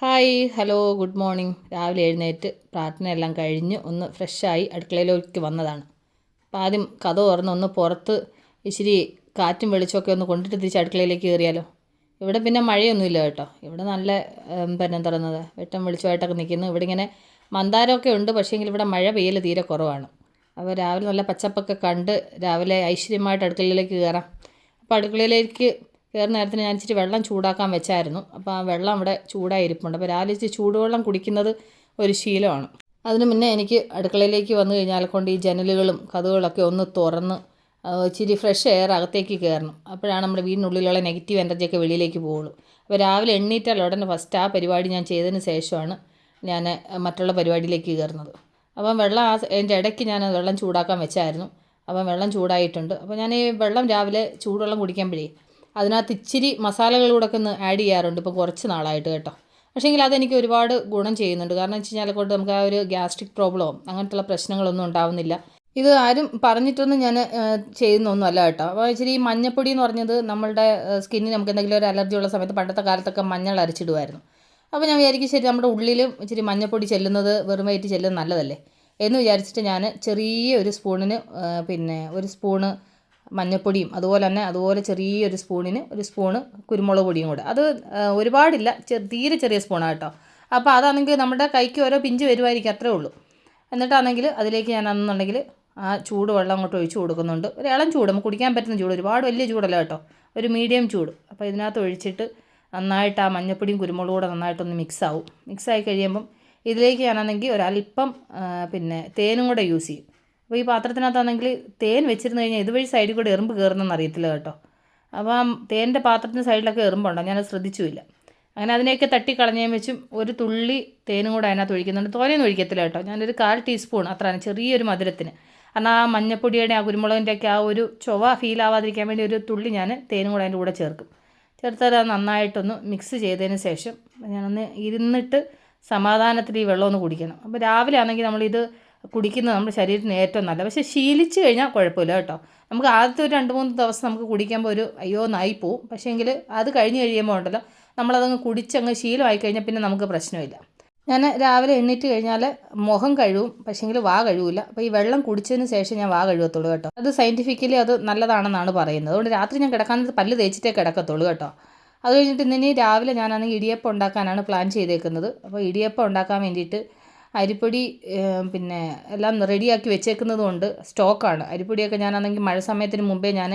Hi hello good morning. രാവിലെ എഴുന്നേറ്റ് പ്രാർത്ഥനയെല്ലാം കഴിഞ്ഞ് ഒന്ന് ഫ്രഷായി അടുക്കളയിലേക്ക് വന്നതാണ്. അപ്പോൾ ആദ്യം കഥ തുറന്ന് ഒന്ന് പുറത്ത് ഇച്ചിരി കാറ്റും വെളിച്ചമൊക്കെ ഒന്ന് കൊണ്ടിട്ട് തിരിച്ച് അടുക്കളയിലേക്ക് കയറിയാലോ. ഇവിടെ പിന്നെ മഴയൊന്നുമില്ല കേട്ടോ. ഇവിടെ നല്ല പിന്നെ തുറന്നത് വെട്ടം വെളിച്ചമായിട്ടൊക്കെ നിൽക്കുന്നു. ഇവിടെ ഇങ്ങനെ മന്ദാരമൊക്കെ ഉണ്ട് പക്ഷേങ്കിൽ ഇവിടെ മഴ പെയ്യൽ തീരെ കുറവാണ്. അപ്പോൾ രാവിലെ നല്ല പച്ചപ്പൊക്കെ കണ്ട് രാവിലെ ഐശ്വര്യമായിട്ട് അടുക്കളയിലേക്ക് കയറാം. അപ്പോൾ അടുക്കളയിലേക്ക് കയറുന്ന നേരത്തിന് ഞാൻ ഇച്ചിരി വെള്ളം ചൂടാക്കാൻ വെച്ചായിരുന്നു. അപ്പോൾ ആ വെള്ളം അവിടെ ചൂടായി ഇരിപ്പുണ്ട്. അപ്പോൾ രാവിലെ ഇച്ചിരി ചൂടുവെള്ളം കുടിക്കുന്നത് ഒരു ശീലമാണ്. അതിന് മുന്നേ എനിക്ക് അടുക്കളയിലേക്ക് വന്നു കഴിഞ്ഞാൽ കൊണ്ട് ഈ ജനലുകളും കഥകളൊക്കെ ഒന്ന് തുറന്ന് ഇച്ചിരി ഫ്രഷ് എയർ അകത്തേക്ക് കയറണം. അപ്പോഴാണ് നമ്മുടെ വീടിനുള്ളിലുള്ള നെഗറ്റീവ് എനർജിയൊക്കെ വെളിയിലേക്ക് പോവുള്ളൂ അപ്പോൾ രാവിലെ എണ്ണീറ്റാൽ ഉടനെ ഫസ്റ്റ് ആ പരിപാടി ഞാൻ ചെയ്തതിന് ശേഷമാണ് ഞാൻ മറ്റുള്ള പരിപാടിയിലേക്ക് കയറുന്നത്. അപ്പം വെള്ളം ആ അതിന്റെ ഇടയ്ക്ക് ഞാൻ വെള്ളം ചൂടാക്കാൻ വെച്ചായിരുന്നു. അപ്പം വെള്ളം ചൂടായിട്ടുണ്ട്. അപ്പോൾ ഞാൻ ഈ വെള്ളം രാവിലെ ചൂടുവെള്ളം കുടിക്കുമ്പോഴേ അതിനകത്ത് ഇച്ചിരി മസാലകൾ ഒക്കെ ഒന്ന് ആഡ് ചെയ്യാറുണ്ട് ഇപ്പോൾ കുറച്ച് നാളായിട്ട് കേട്ടോ. പക്ഷേങ്കിൽ അതെനിക്ക് ഒരുപാട് ഗുണം ചെയ്യുന്നുണ്ട്. കാരണം വെച്ച് കഴിഞ്ഞാൽ കൊണ്ട് നമുക്ക് ആ ഒരു ഗ്യാസ്ട്രിക് പ്രോബ്ലമോ അങ്ങനത്തുള്ള പ്രശ്നങ്ങളൊന്നും ഉണ്ടാവുന്നില്ല. ഇത് ആരും പറഞ്ഞിട്ടൊന്നും ഞാൻ ചെയ്യുന്നൊന്നുമല്ല കേട്ടോ. അപ്പോൾ ഇച്ചിരി ഈ മഞ്ഞപ്പൊടി എന്ന് പറഞ്ഞത് നമ്മളുടെ സ്കിന്നിന് നമുക്ക് എന്തെങ്കിലും ഒരു അലർജി ഉള്ള സമയത്ത് പണ്ടത്തെ കാലത്തൊക്കെ മഞ്ഞൾ അരച്ചിടുമായിരുന്നു. അപ്പോൾ ഞാൻ വിചാരിക്കും ശരി നമ്മുടെ ഉള്ളിലും ഇച്ചിരി മഞ്ഞപ്പൊടി ചെല്ലുന്നത് വെറുമായിട്ട് ചെല്ലുന്നത് നല്ലതല്ലേ? എന്ന് വിചാരിച്ചിട്ട് ഞാൻ ചെറിയ ഒരു സ്പൂണിന് പിന്നെ ഒരു സ്പൂണ് മഞ്ഞപ്പൊടിയും അതുപോലെ തന്നെ അതുപോലെ ചെറിയൊരു സ്പൂണിന് ഒരു സ്പൂണ് കുരുമുളക് പൊടിയും കൂടെ. അത് ഒരുപാടില്ല തീരെ ചെറിയ സ്പൂണാണ് കേട്ടോ അപ്പോൾ അതാണെങ്കിൽ നമ്മുടെ കൈക്ക് ഓരോ പിഞ്ച് വരുമായിരിക്കും അത്രേ ഉള്ളൂ. എന്നിട്ടാണെങ്കിൽ അതിലേക്ക് ഞാൻ അന്നുണ്ടെങ്കിൽ ആ ചൂട് വെള്ളം അങ്ങോട്ട് ഒഴിച്ച് കൊടുക്കുന്നുണ്ട്. ഒരു ഇളം ചൂട് നമുക്ക് കുടിക്കാൻ പറ്റുന്ന ചൂട് ഒരുപാട് വലിയ ചൂടല്ല കേട്ടോ ഒരു മീഡിയം ചൂട്. അപ്പോൾ ഇതിനകത്ത് ഒഴിച്ചിട്ട് നന്നായിട്ട് ആ മഞ്ഞപ്പൊടിയും കുരുമുളകും കൂടെ നന്നായിട്ടൊന്ന് മിക്സ് ആവും മിക്സ് ആയി കഴിയുമ്പം ഇതിലേക്ക് ഞാനാണെങ്കിൽ ഒരല്പം പിന്നെ തേനും കൂടെ യൂസ് ചെയ്യും. അപ്പോൾ ഈ പാത്രത്തിനകത്താണെങ്കിൽ തേൻ വെച്ചിരുന്ന് കഴിഞ്ഞാൽ ഇതുവഴി സൈഡിൽ കൂടെ എറുമ്പ് കയറുന്നെന്ന് അറിയത്തില്ല കേട്ടോ. അപ്പോൾ ആ തേന്റെ പാത്രത്തിന് സൈഡിലൊക്കെ എറുമ്പുണ്ടോ. ഞാനത് ശ്രദ്ധിച്ചുമില്ല. അങ്ങനെ അതിനെയൊക്കെ തട്ടി കളഞ്ഞതിന് വെച്ചും ഒരു തുള്ളി തേനും കൂടെ അതിനകത്ത് ഒഴിക്കുന്നുണ്ട്. തോനെയൊന്നും ഒഴിക്കത്തില്ല കേട്ടോ. ഞാനൊരു കാൽ ടീസ്പൂൺ അത്രയാണ് ചെറിയൊരു മധുരത്തിന്. കാരണം ആ മഞ്ഞപ്പൊടിയുടെ ആ കുരുമുളകിന്റെ ഒക്കെ ആ ഒരു ചൊവ ഫീൽ ആവാതിരിക്കാൻ വേണ്ടി ഒരു തുള്ളി ഞാൻ തേനും കൂടെ അതിന്റെ കൂടെ ചേർക്കും. ചേർത്താൽ അത് നന്നായിട്ടൊന്ന് മിക്സ് ചെയ്തതിന് ശേഷം ഞാനൊന്ന് ഇരുന്നിട്ട് സമാധാനത്തിൽ ഈ വെള്ളമൊന്ന് കുടിക്കണം. അപ്പോൾ രാവിലെ ആണെങ്കിൽ നമ്മളിത് കുടിക്കുന്നത് നമ്മുടെ ശരീരത്തിന് ഏറ്റവും നല്ല പക്ഷേ ശീലിച്ച് കഴിഞ്ഞാൽ കുഴപ്പമില്ല കേട്ടോ. നമുക്ക് ആദ്യത്തെ ഒരു രണ്ട് മൂന്ന് ദിവസം നമുക്ക് കുടിക്കുമ്പോൾ ഒരു അയ്യോ നായി പോവും. പക്ഷേങ്കിൽ അത് കഴിഞ്ഞ് കഴിയുമ്പോൾ ഉണ്ടല്ലോ നമ്മളതങ്ങ് കുടിച്ചങ്ങ് ശീലമായി കഴിഞ്ഞാൽ പിന്നെ നമുക്ക് പ്രശ്നമില്ല. ഞാൻ രാവിലെ എണ്ണീറ്റ് കഴിഞ്ഞാൽ മുഖം കഴുകും. പക്ഷേങ്കിൽ വാ കഴുകില്ല അപ്പോൾ ഈ വെള്ളം കുടിച്ചതിന് ശേഷം ഞാൻ വാ കഴുകത്തുള്ളൂ കേട്ടോ. അത് സയന്റിഫിക്കലി അത് നല്ലതാണെന്നാണ് പറയുന്നത്. അതുകൊണ്ട് രാത്രി ഞാൻ കിടക്കാൻ നേരത്ത് പല്ല് തേച്ചിട്ടേ കിടക്കത്തുള്ളൂ കേട്ടോ. അത് കഴിഞ്ഞിട്ട് ഇന്നിനി രാവിലെ ഞാനാണെങ്കിൽ ഇടിയപ്പം ഉണ്ടാക്കാനാണ് പ്ലാൻ ചെയ്തേക്കുന്നത്. അപ്പോൾ ഇടിയപ്പം ഉണ്ടാക്കാൻ വേണ്ടിയിട്ട് അരിപ്പൊടി പിന്നെ എല്ലാം റെഡിയാക്കി വെച്ചേക്കുന്നത് കൊണ്ട് സ്റ്റോക്കാണ്. അരിപ്പൊടിയൊക്കെ ഞാനാണെങ്കിൽ മഴ സമയത്തിന് മുമ്പേ ഞാൻ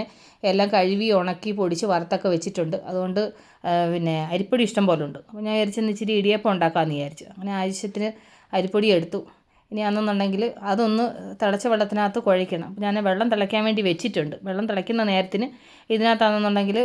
എല്ലാം കഴുകി ഉണക്കി പൊടിച്ച് വറുത്തൊക്കെ വെച്ചിട്ടുണ്ട്. അതുകൊണ്ട് പിന്നെ അരിപ്പൊടി ഇഷ്ടം പോലെ ഉണ്ട്. അപ്പോൾ ഞാൻ വിചാരിച്ചെന്ന് ഇച്ചിരി ഇടിയപ്പം ഉണ്ടാക്കാമെന്ന് വിചാരിച്ചു. അങ്ങനെ ആവശ്യത്തിന് അരിപ്പൊടി എടുത്തു. ഇനി അന്നെന്നുണ്ടെങ്കിൽ അതൊന്ന് തിളച്ച വെള്ളത്തിനകത്ത് കുഴയ്ക്കണം. അപ്പോൾ ഞാൻ വെള്ളം തിളയ്ക്കാൻ വേണ്ടി വെച്ചിട്ടുണ്ട്. വെള്ളം തിളയ്ക്കുന്ന നേരത്തിന് ഇതിനകത്താണെന്നുണ്ടെങ്കിൽ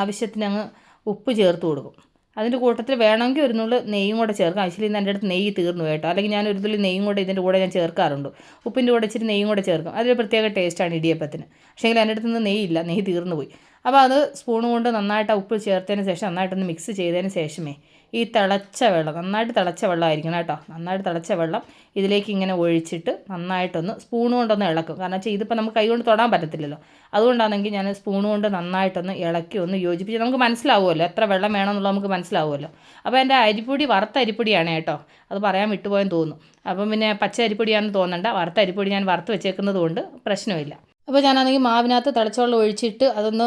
ആവശ്യത്തിന് അങ്ങ് ഉപ്പ് ചേർത്ത് കൊടുക്കും. അതിന്റെ കൂട്ടത്തിൽ വേണമെങ്കിൽ ഒരു നുള്ളു നെയ്യും കൂടെ ചേർക്കാം. ആക്ച്വലി ഇന്ന് എന്റെ അടുത്ത് നെയ്യ് തീർന്നു കേട്ടോ. അല്ലെങ്കിൽ ഞാൻ ഒരു തുള്ളി നെയ്യും കൂടെ ഇതിന്റെ കൂടെ ഞാൻ ചേർക്കാറുണ്ട്. ഉപ്പിന്റെ കൂടെ ഇച്ചിരി നെയ്യും കൂടെ ചേർക്കും. അതൊരു പ്രത്യേക ടേസ്റ്റാണ് ഇടിയപ്പത്തിന്. പക്ഷേ എന്റെ അടുത്ത് നിന്ന് നെയ്യില്ല നെയ്യ് തീർന്നു പോയി. അപ്പോൾ അത് സ്പൂൺ കൊണ്ട് നന്നായിട്ട് ഉപ്പ് ചേർത്തതിന് ശേഷം നന്നായിട്ടൊന്ന് മിക്സ് ചെയ്തതിന് ശേഷമേ ഈ തിളച്ച വെള്ളം നന്നായിട്ട് തിളച്ച വെള്ളമായിരിക്കണം കേട്ടോ. നന്നായിട്ട് തിളച്ച വെള്ളം ഇതിലേക്ക് ഇങ്ങനെ ഒഴിച്ചിട്ട് നന്നായിട്ടൊന്ന് സ്പൂൺ കൊണ്ടൊന്ന് ഇളക്കും. കാരണം വെച്ചാൽ ഇതിപ്പോൾ നമുക്ക് കൈ കൊണ്ട് തൊടാൻ പറ്റത്തില്ലല്ലോ. അതുകൊണ്ടാണെങ്കിൽ ഞാൻ സ്പൂൺ കൊണ്ട് നന്നായിട്ടൊന്ന് ഇളക്കി ഒന്ന് യോജിപ്പിച്ച് നമുക്ക് മനസ്സിലാവുമല്ലോ. എത്ര വെള്ളം വേണമെന്നുള്ളത് നമുക്ക് മനസ്സിലാവുമല്ലോ. അപ്പോൾ എന്റെ അരിപ്പൊടി വറുത്ത അരിപ്പൊടിയാണ് കേട്ടോ. അത് പറയാൻ വിട്ടുപോയെന്ന് തോന്നുന്നു. അപ്പം പിന്നെ പച്ച അരിപ്പൊടിയാണെന്ന് തോന്നണ്ട. വറുത്ത അരിപ്പൊടി ഞാൻ വറുത്ത് വെച്ചേക്കുന്നത് കൊണ്ട് പ്രശ്നമില്ല. അപ്പോൾ ഞാനാണെങ്കിൽ മാവിനകത്ത് തിളച്ചവെള്ളം ഒഴിച്ചിട്ട് അതൊന്ന്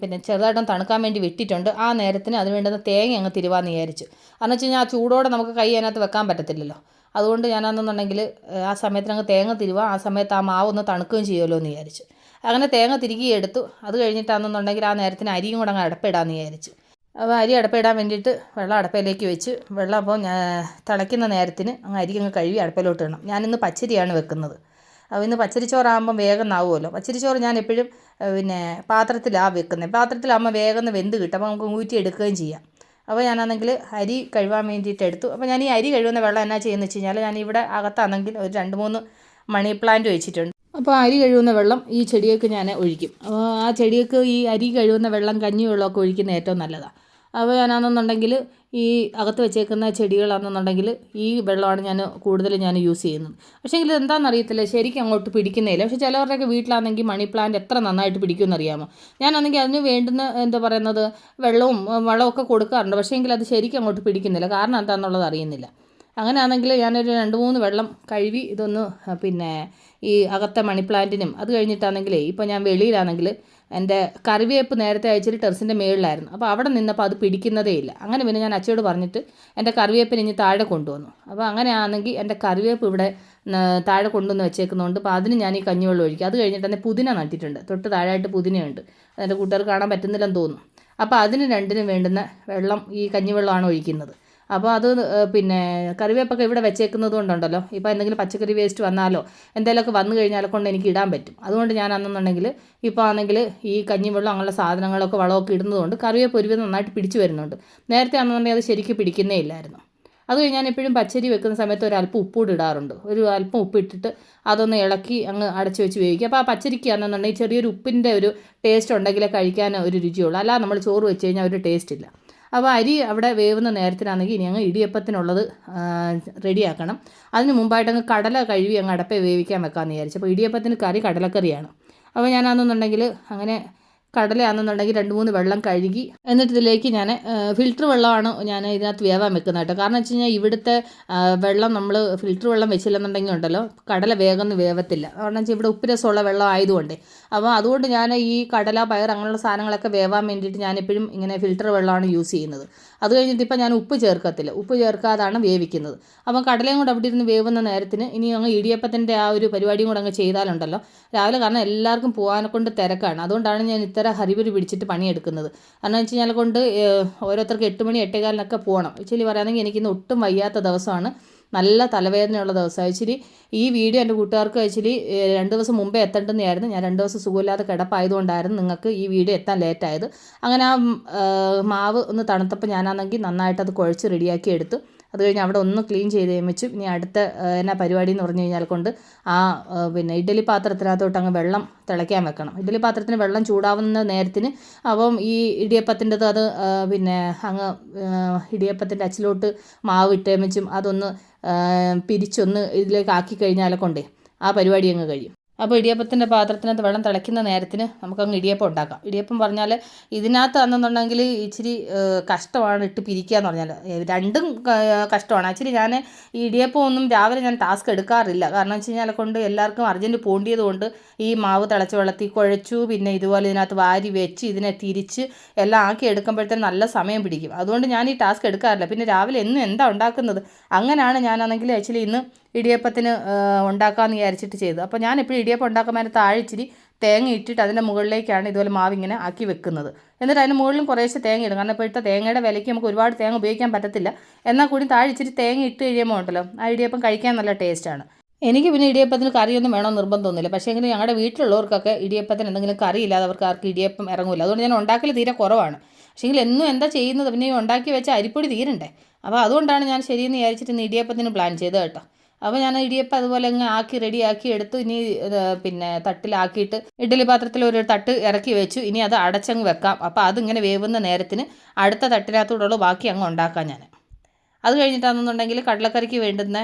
പിന്നെ ചെറുതായിട്ടൊന്ന് തണുക്കാൻ വേണ്ടി വിട്ടിട്ടുണ്ട്. ആ നേരത്തിന് അതിന് വേണ്ടുന്ന തേങ്ങ അങ്ങ് തിരുവാന്ന് വിചാരിച്ചു. കാരണം വെച്ച് കഴിഞ്ഞാൽ ആ ചൂടോടെ നമുക്ക് കൈ അതിനകത്ത് വെക്കാൻ പറ്റത്തില്ലല്ലോ. അതുകൊണ്ട് ഞാനാണെന്നുണ്ടെങ്കിൽ ആ സമയത്തിന് അങ്ങ് തേങ്ങ തിരുവാ ആ സമയത്ത് ആ മാവ് ഒന്ന് തണുക്കുകയും ചെയ്യുമല്ലോ എന്ന് വിചാരിച്ചു. അങ്ങനെ തേങ്ങ തിരികെ എടുത്തു. അത് കഴിഞ്ഞിട്ടാണെന്നുണ്ടെങ്കിൽ ആ നേരത്തിന് അരിയും കൂടെ അങ്ങ് അടപ്പിടാമെന്ന് വിചാരിച്ചു. അപ്പോൾ അരി അടപ്പിടാൻ വേണ്ടിയിട്ട് വെള്ളം അടപ്പയിലേക്ക് വെച്ച്. വെള്ളം അപ്പോൾ തിളയ്ക്കുന്ന നേരത്തിന് അങ്ങ് അരി അങ്ങ് കഴുകി അടപ്പയിലോട്ട് ഇടണം. ഞാനിന്ന് പച്ചരിയാണ് വെക്കുന്നത്. ഇന്ന് പച്ചരിച്ചോറാകുമ്പം വേഗം ആവുമല്ലോ പച്ചരിച്ചോറ് ഞാൻ എപ്പോഴും പിന്നെ പാത്രത്തിലാണ് വെക്കുന്നത് പാത്രത്തിലാകുമ്പോൾ വേഗം വെന്ത് കിട്ടും. അപ്പോൾ നമുക്ക് ഊറ്റി എടുക്കുകയും ചെയ്യാം. അപ്പോൾ ഞാനാണെങ്കിൽ അരി കഴുകാൻ വേണ്ടിയിട്ട് എടുത്തു. അപ്പോൾ ഞാൻ ഈ അരി കഴുകുന്ന വെള്ളം എന്നാ ചെയ്യുന്നത് വെച്ച് കഴിഞ്ഞാൽ ഞാൻ ഇവിടെ അകത്താണെങ്കിൽ ഒരു രണ്ട് മൂന്ന് മണി പ്ലാന്റ് വെച്ചിട്ടുണ്ട്. അപ്പോൾ അരി കഴുകുന്ന വെള്ളം ഈ ചെടികൾക്ക് ഞാൻ ഒഴിക്കും. അപ്പോൾ ആ ചെടികൾക്ക് ഈ അരി കഴുകുന്ന വെള്ളം കഞ്ഞി വെള്ളമൊക്കെ ഒഴിക്കുന്നത് ഏറ്റവും നല്ലതാണ്. അപ്പോൾ ഞാനാണെന്നുണ്ടെങ്കിൽ ഈ അകത്ത് വെച്ചേക്കുന്ന ചെടികളാണെന്നുണ്ടെങ്കിൽ ഈ വെള്ളമാണ് ഞാൻ കൂടുതൽ ഞാൻ യൂസ് ചെയ്യുന്നത്. പക്ഷേ എങ്കിൽ എന്താണെന്ന് അറിയത്തില്ല ശരിക്കും അങ്ങോട്ട് പിടിക്കുന്നില്ല പക്ഷേ ചിലവരുടെയൊക്കെ വീട്ടിലാണെങ്കിൽ മണി പ്ലാന്റ് എത്ര നന്നായിട്ട് പിടിക്കുമെന്ന് അറിയാമോ ഞാനാണെങ്കിൽ അതിന് വേണ്ടുന്ന എന്താ പറയുന്നത് വെള്ളവും വളമൊക്കെ കൊടുക്കാറുണ്ട്. പക്ഷേ എങ്കിൽ അത് ശരിക്കും അങ്ങോട്ട് പിടിക്കുന്നില്ല. കാരണം എന്താണെന്നുള്ളത് അറിയുന്നില്ല. അങ്ങനെയാണെങ്കിൽ ഞാനൊരു രണ്ട് മൂന്ന് വെള്ളം കഴുകി ഇതൊന്ന് പിന്നെ ഈ അകത്തെ മണി പ്ലാന്റിനും അത് കഴിഞ്ഞിട്ടാണെങ്കിൽ ഇപ്പോൾ ഞാൻ വെളിയിലാണെങ്കിൽ എന്റെ കറിവേപ്പ് നേരത്തെ അയച്ചിട്ട് ടെറസിന്റെ മേളിലായിരുന്നു. അപ്പോൾ അവിടെ നിന്നപ്പോൾ അത് പിടിക്കുന്നതേ ഇല്ല. അങ്ങനെ പിന്നെ ഞാൻ അച്ഛയോട് പറഞ്ഞിട്ട് എന്റെ കറിവേപ്പിന് ഇനി താഴെ കൊണ്ടുവന്നു. അപ്പോൾ അങ്ങനെയാണെങ്കിൽ എന്റെ കറിവേപ്പ് ഇവിടെ താഴെ കൊണ്ടുവന്ന് വെച്ചേക്കുന്നതുകൊണ്ട് അപ്പോൾ അതിന് ഞാൻ ഈ കഞ്ഞിവെള്ളം ഒഴിക്കും. അത് കഴിഞ്ഞിട്ട് തന്നെ പുതിന നട്ടിട്ടുണ്ട്. തൊട്ട് താഴെയായിട്ട് പുതിനയുണ്ട്. അതെന്റെ കൂട്ടുകാർ കാണാൻ പറ്റുന്നില്ലെന്ന് തോന്നുന്നു. അപ്പോൾ അതിന് രണ്ടിനും വേണ്ടുന്ന വെള്ളം ഈ കഞ്ഞിവെള്ളമാണ് ഒഴിക്കുന്നത്. അപ്പോൾ അത് പിന്നെ കറിവേപ്പൊക്കെ ഇവിടെ വെച്ചേക്കുന്നത് കൊണ്ടുണ്ടല്ലോ. ഇപ്പോൾ എന്തെങ്കിലും പച്ചക്കറി വേസ്റ്റ് വന്നാലോ എന്തെങ്കിലുമൊക്കെ വന്നു കഴിഞ്ഞാൽ കൊണ്ട് എനിക്ക് ഇടാൻ പറ്റും. അതുകൊണ്ട് ഞാൻ അന്നെന്നുണ്ടെങ്കിൽ ഇപ്പോൾ ആണെങ്കിൽ ഈ കഞ്ഞിവെള്ളം അങ്ങനെയുള്ള സാധനങ്ങളൊക്കെ വളമൊക്കെ ഇടുന്നതുകൊണ്ട് കറിവേപ്പ് ഒരുവിധം നന്നായിട്ട് പിടിച്ചു വരുന്നുണ്ട്. നേരത്തെ ആണെന്നുണ്ടെങ്കിൽ അത് ശരിക്കും പിടിക്കുന്നേ ഇല്ലായിരുന്നു. അത് ഞാൻ എപ്പോഴും പച്ചരി വെക്കുന്ന സമയത്ത് ഒരു അല്പം ഉപ്പൂടി ഇടാറുണ്ട്. ഒരു അല്പം ഉപ്പിട്ടിട്ട് അതൊന്ന് ഇളക്കി അങ്ങ് അടച്ച് വെച്ച് ഉപയോഗിക്കുക അപ്പോൾ ആ പച്ചരിക്ക് ആണെന്നുണ്ടെങ്കിൽ ചെറിയൊരു ഉപ്പിന്റെ ഒരു ടേസ്റ്റ് ഉണ്ടെങ്കിലേ കഴിക്കാൻ ഒരു രുചിയുള്ളൂ. അല്ലാതെ നമ്മൾ ചോറ് വെച്ച് കഴിഞ്ഞാൽ ഒരു ടേസ്റ്റ് ഇല്ല. അപ്പോൾ അരി അവിടെ വേവുന്ന നേരത്തിനാണെങ്കിൽ ഇനി അങ്ങ് ഇടിയപ്പത്തിനുള്ളത് റെഡിയാക്കണം. അതിന് മുമ്പായിട്ട് അങ്ങ് കടല കഴുകി അങ്ങ് അടപ്പേ വേവിക്കാൻ വെക്കാമെന്ന് വിചാരിച്ചു. അപ്പോൾ ഇടിയപ്പത്തിന് കറി കടലക്കറിയാണ്. അപ്പോൾ ഞാനാണെന്നുണ്ടെങ്കിൽ അങ്ങനെ കടലയാണെന്നുണ്ടെങ്കിൽ രണ്ട് മൂന്ന് വെള്ളം കഴുകി എന്നിട്ട് ഇതിലേക്ക് ഞാൻ ഫിൽറ്റർ വെള്ളമാണ് ഞാൻ ഇതിനകത്ത് വേവാൻ വെക്കുന്നത് കേട്ടോ. കാരണം വെച്ച് കഴിഞ്ഞാൽ ഇവിടുത്തെ വെള്ളം നമ്മൾ ഫിൽറ്റർ വെള്ളം വെച്ചില്ലെന്നുണ്ടെങ്കിൽ ഉണ്ടല്ലോ കടല വേഗം വേവത്തില്ല. കാരണം വെച്ചാൽ ഇവിടെ ഉപ്പ് രസമുള്ള വെള്ളം ആയതുകൊണ്ട്. അപ്പോൾ അതുകൊണ്ട് ഞാൻ ഈ കടല പയർ അങ്ങനെയുള്ള സാധനങ്ങളൊക്കെ വേവാൻ വേണ്ടിയിട്ട് ഞാനെപ്പോഴും ഇങ്ങനെ ഫിൽറ്റർ വെള്ളമാണ് യൂസ് ചെയ്യുന്നത്. അത് കഴിഞ്ഞിട്ട് ഇപ്പം ഞാൻ ഉപ്പ് ചേർക്കത്തില്ല. ഉപ്പ് ചേർക്കാതാണ് വേവിക്കുന്നത്. അപ്പം കടലയും കൂടെ അവിടെ ഇരുന്ന് വേവുന്ന നേരത്തിന് ഇനി അങ്ങ് ഇടിയപ്പത്തിന്റെ ആ ഒരു പരിപാടിയും കൂടെ അങ്ങ് ചെയ്താലുണ്ടല്ലോ. രാവിലെ കാരണം എല്ലാവർക്കും പോകാനെ കൊണ്ട് തിരക്കാണ്. അതുകൊണ്ടാണ് ഞാൻ ഇത്ര ഹരിപരി പിടിച്ചിട്ട് പണിയെടുക്കുന്നത്. കാരണം വെച്ച് കഴിഞ്ഞാൽ കൊണ്ട് ഓരോരുത്തർക്ക് എട്ട് മണി എട്ടേകാലിനൊക്കെ പോകണം. ആക്ച്വലി പറയുകയാണെങ്കിൽ എനിക്കിന്ന് ഒട്ടും വയ്യാത്ത ദിവസമാണ്. നല്ല തലവേദനയുള്ള ദിവസമാണ് ഇച്ചിരി ഈ വീഡിയോ എന്റെ കൂട്ടുകാർക്ക് ആക്ച്വലി രണ്ട് ദിവസം മുമ്പേ എത്തേണ്ടെന്നായിരുന്നു ഞാൻ രണ്ട് ദിവസം സുഖമില്ലാതെ കിടപ്പായതുകൊണ്ടായിരുന്നു നിങ്ങൾക്ക് ഈ വീഡിയോ എത്താൻ ലേറ്റായത്. അങ്ങനെ ആ മാവ് ഒന്ന് തണുത്തപ്പോൾ ഞാനാണെങ്കിൽ നന്നായിട്ട് അത് കുഴച്ച് റെഡിയാക്കി എടുത്തു. അത് കഴിഞ്ഞ് അവിടെ ഒന്ന് ക്ലീൻ ചെയ്ത് വെച്ചു ഇനി അടുത്ത എന്നാ പരിപാടി എന്ന് പറഞ്ഞു കഴിഞ്ഞാൽ കൊണ്ട് ആ പിന്നെ ഇഡ്ഡലി പാത്രത്തിനകത്തോട്ട് അങ്ങ് വെള്ളം തിളയ്ക്കാൻ വെക്കണം. ഇഡ്ഡലി പാത്രത്തിന് വെള്ളം ചൂടാവുന്ന നേരത്തിന് അപ്പം ഈ ഇടിയപ്പത്തിന്റെത് അത് പിന്നെ അങ്ങ് ഇടിയപ്പത്തിന്റെ അച്ചിലോട്ട് മാവ് ഇട്ടേമിച്ചും അതൊന്ന് പിരിച്ചൊന്ന് ഇതിലേക്ക് ആക്കി കഴിഞ്ഞാൽ കൊണ്ടേ. ആ പരിപാടി അങ്ങ് കഴിയും. അപ്പോൾ ഇടിയപ്പത്തിന്റെ പാത്രത്തിനകത്ത് വെള്ളം തിളയ്ക്കുന്ന നേരത്തിന് നമുക്കങ്ങ് ഇടിയപ്പം ഉണ്ടാക്കാം. ഇടിയപ്പം പറഞ്ഞാൽ ഇതിനകത്ത് അന്നെന്നുണ്ടെങ്കിൽ ഇച്ചിരി കഷ്ടമാണ് ഇട്ട് പിരിക്കുക എന്ന് പറഞ്ഞാൽ രണ്ടും കഷ്ടമാണ്. ആക്ച്വലി ഞാൻ ഈ ഇടിയപ്പം ഒന്നും രാവിലെ ഞാൻ ടാസ്ക് എടുക്കാറില്ല. കാരണം വെച്ച് കഴിഞ്ഞാൽ കൊണ്ട് എല്ലാവർക്കും അർജന്റ് പോണ്ടിയത് കൊണ്ട് ഈ മാവ് തിളച്ച വെള്ളത്തിൽ കുഴച്ചു പിന്നെ ഇതുപോലെ ഇതിനകത്ത് വാരി വെച്ച് ഇതിനെ തിരിച്ച് എല്ലാം ആക്കി എടുക്കുമ്പോഴത്തേനും നല്ല സമയം പിടിക്കും. അതുകൊണ്ട് ഞാൻ ഈ ടാസ്ക് എടുക്കാറില്ല. പിന്നെ രാവിലെ എന്നും എന്താ ഉണ്ടാക്കുന്നത്? അങ്ങനെയാണ് ഞാനാണെങ്കിൽ ആക്ച്വലി ഇന്ന് ഇടിയപ്പത്തിന് ഉണ്ടാക്കാമെന്ന് വിചാരിച്ചിട്ട് ചെയ്തു അപ്പോൾ ഞാൻ എപ്പോഴും ഇടിയപ്പം ഉണ്ടാക്കുമ്പോൾ അതിന് താഴെ ഇച്ചിരി തേങ്ങ ഇട്ടിട്ട് അതിന്റെ മുകളിലേക്കാണ് ഇതുപോലെ മാവ് ഇങ്ങനെ ആക്കി വെക്കുന്നത്. എന്നിട്ട് അതിന് മുകളിലും കുറേശ്ശെ തേങ്ങ ഇടും. കാരണം ഇപ്പോഴത്തെ തേങ്ങയുടെ വിലയ്ക്ക് നമുക്ക് ഒരുപാട് തേങ്ങ ഉപയോഗിക്കാൻ പറ്റത്തില്ല. എന്നാൽ കൂടി താഴെ ഇച്ചിരി തേങ്ങ ഇട്ട് കഴിയുമ്പോൾ ഉണ്ടല്ലോ ആ ഇടിയപ്പം കഴിക്കാൻ നല്ല ടേസ്റ്റാണ്. എനിക്ക് പിന്നെ ഇടിയപ്പത്തിന് കറിയൊന്നും വേണമെന്ന് നിർബന്ധമൊന്നുമില്ല. പക്ഷേ എങ്കിലും ഞങ്ങളുടെ വീട്ടിലുള്ളവർക്കൊക്കെ ഇടിയപ്പത്തിന് എന്തെങ്കിലും കറിയില്ലാതെ അവർക്ക് ആർക്ക് ഇടിയപ്പം ഇറങ്ങില്ല അതുകൊണ്ട് ഞാൻ ഉണ്ടാക്കൽ തീരെ കുറവാണ്. പക്ഷേങ്കിൽ എന്നും എന്താ ചെയ്യുന്നത്? പിന്നെ ഉണ്ടാക്കി വെച്ച അരിപ്പൊടി തീരണ്ടേ? അപ്പോൾ അതുകൊണ്ടാണ് ഞാൻ ശരിയെന്ന് വിചാരിച്ചിട്ട് ഇന്ന് ഇടിയപ്പത്തിന് പ്ലാൻ ചെയ്തത് കേട്ടോ. അപ്പോൾ ഞാൻ ഇടിയപ്പം അതുപോലെ അങ്ങ് ആക്കി റെഡിയാക്കി എടുത്തു. ഇനി പിന്നെ തട്ടിലാക്കിയിട്ട് ഇഡ്ഡലി പാത്രത്തിൽ ഒരു തട്ട് ഇറക്കി വെച്ചു. ഇനി അത് അടച്ചങ്ങ് വെക്കാം. അപ്പോൾ അതിങ്ങനെ വേവുന്ന നേരത്തിന് അടുത്ത തട്ടിനകത്തൂടുള്ള ബാക്കി അങ്ങ് ഉണ്ടാക്കാം ഞാൻ. അത് കഴിഞ്ഞിട്ടാണെന്നുണ്ടെങ്കിൽ കടലക്കറിക്ക് വേണ്ടുന്ന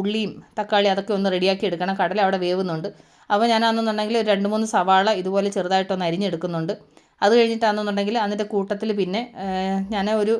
ഉള്ളിയും തക്കാളി അതൊക്കെ ഒന്ന് റെഡിയാക്കി എടുക്കണം. കടല അവിടെ വേവുന്നുണ്ട്. അപ്പോൾ ഞാനാണെന്നുണ്ടെങ്കിൽ ഒരു രണ്ട് മൂന്ന് സവാള ഇതുപോലെ ചെറുതായിട്ടൊന്ന് അരിഞ്ഞെടുക്കുന്നുണ്ട്. അത് കഴിഞ്ഞിട്ടാണെന്നുണ്ടെങ്കിൽ അതിന്റെ കൂട്ടത്തിൽ പിന്നെ ഞാൻ ഒരു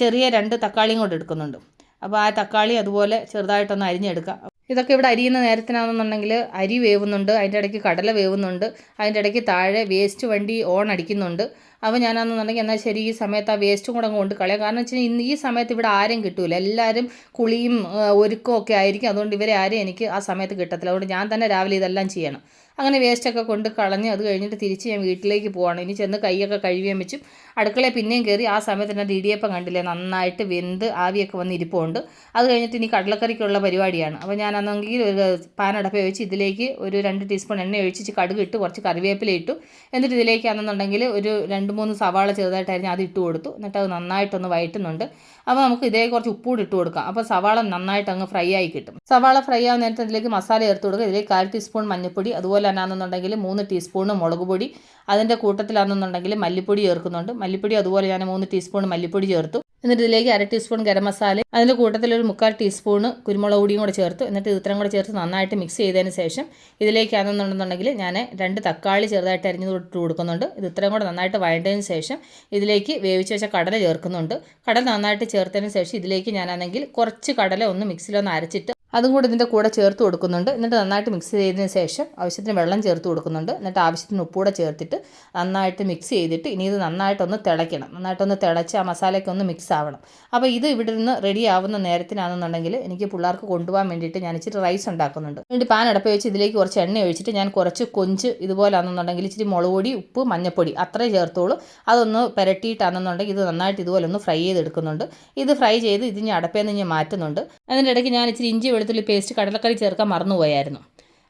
ചെറിയ രണ്ട് തക്കാളിയും കൊണ്ട് എടുക്കുന്നുണ്ട്. അപ്പോൾ ആ തക്കാളി അതുപോലെ ചെറുതായിട്ടൊന്ന് അരിഞ്ഞെടുക്കുക ഇതൊക്കെ ഇവിടെ അരിയുന്ന നേരത്തിനാണെന്നുണ്ടെങ്കിൽ അരി വേവുന്നുണ്ട് അതിന്റെ ഇടയ്ക്ക് കടല വേവുന്നുണ്ട് അതിന്റെ ഇടയ്ക്ക് താഴെ വേസ്റ്റ് വണ്ടി ഓൺ അടിക്കുന്നുണ്ട്. അപ്പോൾ ഞാനാണെന്നുണ്ടെങ്കിൽ എന്നാൽ ശരി ഈ സമയത്ത് ആ വേസ്റ്റും കൂടെ കൊണ്ട് കളയാം. കാരണം വെച്ചാൽ ഇന്ന് ഈ സമയത്ത് ഇവിടെ ആരും കിട്ടൂല. എല്ലാവരും കുളിയും ഒരുക്കവും ഒക്കെ ആയിരിക്കും. അതുകൊണ്ട് ഇവരെ ആരും എനിക്ക് ആ സമയത്ത് കിട്ടത്തില്ല. അതുകൊണ്ട് ഞാൻ തന്നെ രാവിലെ ഇതെല്ലാം ചെയ്യണം. അങ്ങനെ വേസ്റ്റൊക്കെ കൊണ്ട് കളഞ്ഞ് അത് കഴിഞ്ഞിട്ട് തിരിച്ച് ഞാൻ വീട്ടിലേക്ക് പോവാണ്. ഇനി ചെന്ന് കൈയൊക്കെ കഴുകിയാൻ വെച്ചും അടുക്കളയിൽ പിന്നെയും കയറി ആ സമയത്ത് എന്റെ ഇടിയപ്പം കണ്ടില്ലേ നന്നായിട്ട് വെന്ത് ആവിയൊക്കെ വന്ന് ഇരിപ്പുണ്ട്. അത് കഴിഞ്ഞിട്ട് ഇനി കടലക്കറിക്കുള്ള പരിപാടിയാണ്. അപ്പോൾ ഞാൻ അന്നെങ്കിൽ ഒരു പാനടപ്പ ഒഴിച്ച് ഇതിലേക്ക് ഒരു രണ്ട് ടീസ്പൂൺ എണ്ണ ഒഴിച്ച് കടുക് ഇട്ട് കുറച്ച് കറിവേപ്പില ഇട്ടു. എന്നിട്ട് ഇതിലേക്കാണെന്നുണ്ടെങ്കിൽ ഒരു രണ്ട് മൂന്ന് സവാള ചെറുതായിട്ടായിരുന്നു അത് ഇട്ട് കൊടുത്തു. എന്നിട്ട് അത് നന്നായിട്ടൊന്ന് വയറ്റുന്നുണ്ട്. അപ്പോൾ നമുക്ക് ഇതേ കുറച്ച് ഉപ്പൂടി ഇട്ട് കൊടുക്കാം. അപ്പോൾ സവാള നന്നായിട്ട് അങ്ങ് ഫ്രൈ ആയി കിട്ടും. സവാള ഫ്രൈ ആവുന്ന നേരത്തെ ഇതിലേക്ക് മസാല ചേർത്ത് കൊടുക്കുക. ഇതിലേക്ക് കാൽ ടീസ്പൂൺ മഞ്ഞൾപ്പൊടി അതുപോലെ തന്നെയാണെന്നുണ്ടെങ്കിൽ മൂന്ന് ടീസ്പൂൺ മുളക് പൊടി അതിന്റെ കൂട്ടത്തിലാണെന്നുണ്ടെങ്കിൽ മല്ലിപ്പൊടി ചേർക്കുന്നുണ്ട്. മല്ലിപ്പൊടി അതുപോലെ ഞാൻ മൂന്ന് ടീസ്പൂൺ മല്ലിപ്പൊടി ചേർത്തു. എന്നിട്ട് ഇതിലേക്ക് അര ടീസ്പൂൺ ഗരം മസാല അതിന്റെ കൂട്ടത്തിൽ ഒരു മുക്കാൽ ടീസ്പൂൺ കുരുമുളക് പൊടിയും കൂടെ ചേർത്തു. എന്നിട്ട് ഇത് ഇത്രയും കൂടെ ചേർത്ത് നന്നായിട്ട് മിക്സ് ചെയ്തതിന് ശേഷം ഇതിലേക്കാണെന്നുണ്ടെന്നുണ്ടെങ്കിൽ ഞാൻ രണ്ട് തക്കാളി ചെറുതായിട്ട് അരിഞ്ഞ് ഇട്ട് കൊടുക്കുന്നുണ്ട്. ഇത് ഇത്രയും കൂടെ നന്നായിട്ട് വഴണ്ടതിന് ശേഷം ഇതിലേക്ക് വേവിച്ച് വെച്ച കടല ചേർക്കുന്നുണ്ട്. കടല നന്നായിട്ട് ചേർത്തതിന് ശേഷം ഇതിലേക്ക് ഞാനാണെങ്കിൽ കുറച്ച് കടല ഒന്ന് മിക്സിലൊന്ന് അരച്ചിട്ട് അതും കൂടി ഇതിന്റെ കൂടെ ചേർത്ത് കൊടുക്കുന്നുണ്ട്. എന്നിട്ട് നന്നായിട്ട് മിക്സ് ചെയ്തതിന് ശേഷം ആവശ്യത്തിന് വെള്ളം ചേർത്ത് കൊടുക്കുന്നുണ്ട്. എന്നിട്ട് ആവശ്യത്തിന് ഉപ്പൂടെ ചേർത്തിട്ട് നന്നായിട്ട് മിക്സ് ചെയ്തിട്ട് ഇനി ഇത് നന്നായിട്ടൊന്ന് തിളയ്ക്കണം. നന്നായിട്ടൊന്ന് തിളച്ച് ആ മസാലയ്ക്ക് ഒന്ന് മിക്സ് ആവണം. അപ്പോൾ ഇത് ഇവിടെ നിന്ന് റെഡി ആവുന്ന നേരത്തിനാണെന്നുണ്ടെങ്കിൽ എനിക്ക് പിള്ളേർക്ക് കൊണ്ടുപോകാൻ വേണ്ടിയിട്ട് ഞാൻ ഇച്ചിരി റൈസ് ഉണ്ടാക്കുന്നുണ്ട്. വേണ്ടി പാൻ അടപ്പ് വെച്ച് ഇതിലേക്ക് കുറച്ച് എണ്ണ ഒഴിച്ചിട്ട് ഞാൻ കുറച്ച് കൊഞ്ച് ഇതുപോലെ ആണെന്നുണ്ടെങ്കിൽ ഇച്ചിരി മുളക് പൊടി ഉപ്പ് മഞ്ഞപ്പൊടി അത്രേ ചേർത്തോളൂ. അതൊന്ന് പുരട്ടിയിട്ടാണെന്നുണ്ടെങ്കിൽ ഇത് നന്നായിട്ട് ഇതുപോലെ ഒന്ന് ഫ്രൈ ചെയ്തെടുക്കുന്നുണ്ട്. ഇത് ഫ്രൈ ചെയ്ത് ഇത് ഞാൻ അടപ്പേന്ന് ഞാൻ മാറ്റുന്നുണ്ട്. അതിന്റെ ഇടയ്ക്ക് ഞാൻ ഇച്ചിരി ഇഞ്ചി വെളുത്തുള്ളി പേസ്റ്റ് കടലക്കറി ചേർക്കാൻ മറന്നുപോയായിരുന്നു.